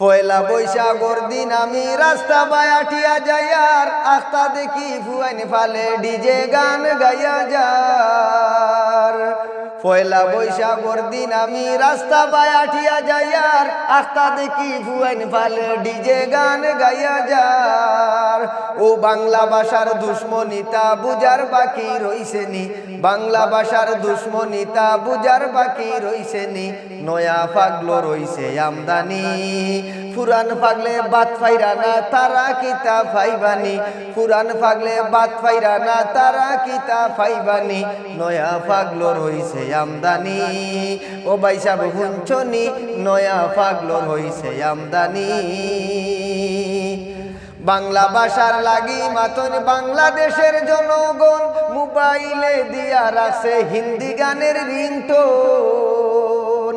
পয়লা বৈশাখর দিন আমি রাস্তা বায়াটিয়া যাইয়ার আস্তা দেখি ফুয়াইন ফালে ডিজে গান গাইয়া যার। পয়লা বৈশাখর দিন আমি রাস্তা বায়াটিয়া যাইয়ার আস্তা দেখি ফুয়াইন ফালে ডিজে গান গাইয়া যার। ও বাংলা ভাষার দুশ্মনিতা বুজার বাকি রইছে নি বাংলা ভাষার দুশ্মনিতা বুজার বাকি রইছে নি নয়া পাগলো রইছে আমদানি। পুরান পাগলে বাত ফাইরা না, তারা কিতা ফাইবানি? পুরান পাগলে বাত ফাইরা না, তারা কিতা ফাইবানি? নয়া পাগলো রইছে আমদানি। ও বাইসা হুঞ্চনি নয়া পাগলো রইছে আমদানি। বাংলা ভাষার লাগি মাতন বাংলাদেশের জনগণ, মোবাইলে দিয়ার আছে হিন্দি গানের রিংটোন।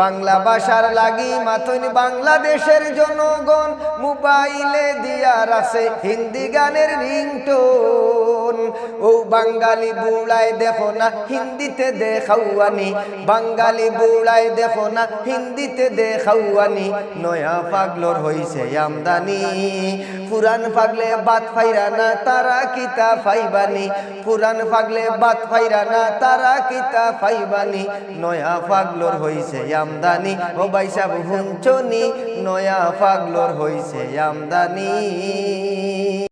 বাংলা ভাষার লাগি মাতন বাংলাদেশের জনগণ, মোবাইলে দিয়ার আছে হিন্দি গানের রিংটোন। বাঙালি বুড়ায় দেখো না, হিন্দিতে দেখাওয়ানি। বাঙালি বুড়ায় দেখো না, হিন্দিতে দেখাওয়ানি। নয়া পাগলোর হইছে আমদানি। পুরান পাগলে বাত ফাইরা না, তারা কিতা ফাইবানি। পুরান পাগলে বাত ফাইরা না, তারা কিতা ফাইবানি। নয়া পাগলোর হইছে আমদানি। ও বাইসা হুঞ্চনি নয়া পাগলোর হইছে আমদানি।